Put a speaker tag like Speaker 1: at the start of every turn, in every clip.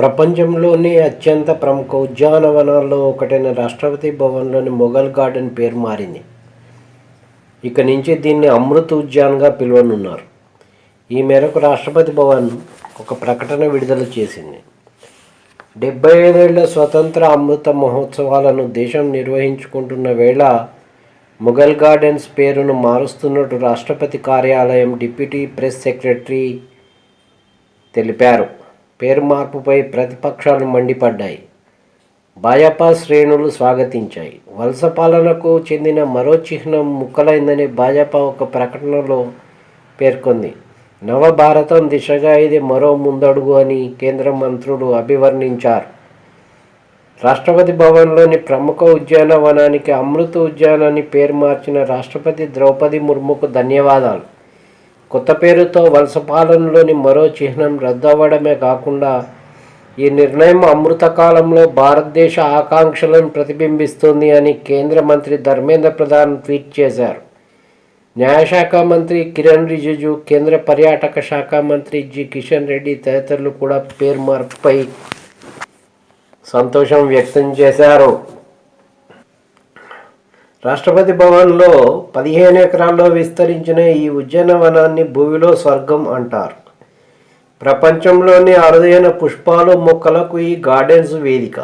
Speaker 1: ప్రపంచంలోని అత్యంత ప్రముఖ ఉద్యానవనాల్లో ఒకటైన రాష్ట్రపతి భవన్లోని మొఘల్ గార్డెన్ పేరు మారింది. ఇక నుంచి దీన్ని అమృత్ ఉద్యాన్గా పిలువనున్నారు. ఈ మేరకు రాష్ట్రపతి భవన్ ఒక ప్రకటన విడుదల చేసింది. డెబ్బై ఐదేళ్ళ స్వతంత్ర అమృత మహోత్సవాలను దేశం నిర్వహించుకుంటున్న వేళ మొఘల్ గార్డెన్స్ పేరును మారుస్తున్నట్టు రాష్ట్రపతి కార్యాలయం డిప్యూటీ ప్రెస్ సెక్రటరీ తెలిపారు. పేరు మార్పుపై ప్రతిపక్షాలు మండిపడ్డాయి. భాజపా శ్రేణులు స్వాగతించాయి. వలస పాలనకు చెందిన మరో చిహ్నం ముక్కలైందని భాజపా ఒక ప్రకటనలో పేర్కొంది. నవభారతం దిశగా ఇది మరో ముందడుగు అని కేంద్ర మంత్రులు అభివర్ణించారు. రాష్ట్రపతి భవన్లోని ప్రముఖ ఉద్యానవనానికి అమృత ఉద్యానాన్ని పేరు మార్చిన రాష్ట్రపతి ద్రౌపది ముర్ముకు ధన్యవాదాలు. కొత్త పేరుతో వలస పాలనలోని మరో చిహ్నం రద్దవడమే కాకుండా ఈ నిర్ణయం అమృత కాలంలో భారతదేశ ఆకాంక్షలను ప్రతిబింబిస్తుంది అని కేంద్ర మంత్రి ధర్మేంద్ర ప్రధాన్ ట్వీట్ చేశారు. న్యాయశాఖ మంత్రి కిరణ్ రిజిజు కేంద్ర పర్యాటక శాఖ మంత్రి జి కిషన్ రెడ్డి తదితరులు కూడా పేరు మార్పుపై సంతోషం వ్యక్తం చేశారు. రాష్ట్రపతి భవన్లో పదిహేను ఎకరాల్లో విస్తరించిన ఈ ఉద్యానవనాన్ని భూమిలో స్వర్గం అంటారు. ప్రపంచంలోని అరుదైన పుష్పాలు మొక్కలకు ఈ గార్డెన్స్ వేదిక.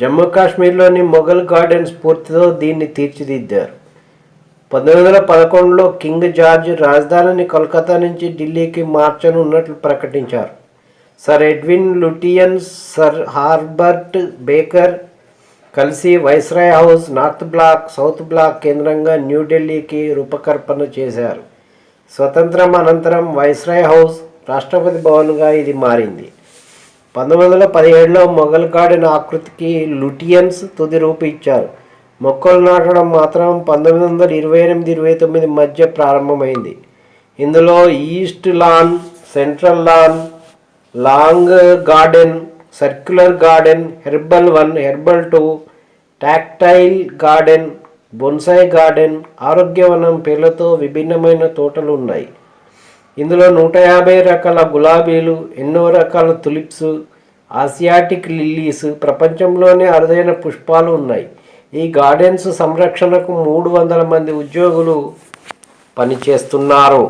Speaker 1: జమ్మూ కాశ్మీర్లోని మొఘల్ గార్డెన్స్ పూర్తితో దీన్ని తీర్చిదిద్దారు. పంతొమ్మిది వందల పదకొండులో కింగ్ జార్జ్ రాజధానిని కోల్కతా నుంచి ఢిల్లీకి మార్చనున్నట్లు ప్రకటించారు. Sir Edwin Lutyens sir Herbert Baker కలిసి viceroy house north block south block కేంద్రంగా న్యూఢిల్లీకి రూపకల్పన చేశారు. స్వతంత్రం అనంతరం వైస్రాయ్ హౌస్ రాష్ట్రపతి భవన్గా ఇది మారింది. పంతొమ్మిది వందల పదిహేడులో మొఘల్ గార్డెన్ ఆకృతికి లుటియన్స్ తుది రూపు ఇచ్చారు మొక్కలు నాటడం మాత్రం పంతొమ్మిది వందల ఇరవై ఎనిమిది ఇరవై తొమ్మిది మధ్య ప్రారంభమైంది. ఇందులో east lawn central lawn long garden circular garden herbal one herbal two tactile garden bonsai garden ఆరోగ్యవనం పేర్లతో విభిన్నమైన తోటలు ఉన్నాయి. ఇందులో నూట యాభై రకాల గులాబీలు ఎన్నో రకాల తులిప్స్ ఆసియాటిక్ లిల్లీస్ ప్రపంచంలోనే అరుదైన పుష్పాలు ఉన్నాయి. ఈ గార్డెన్స్ సంరక్షణకు మూడు వందల మంది ఉద్యోగులు పనిచేస్తున్నారు.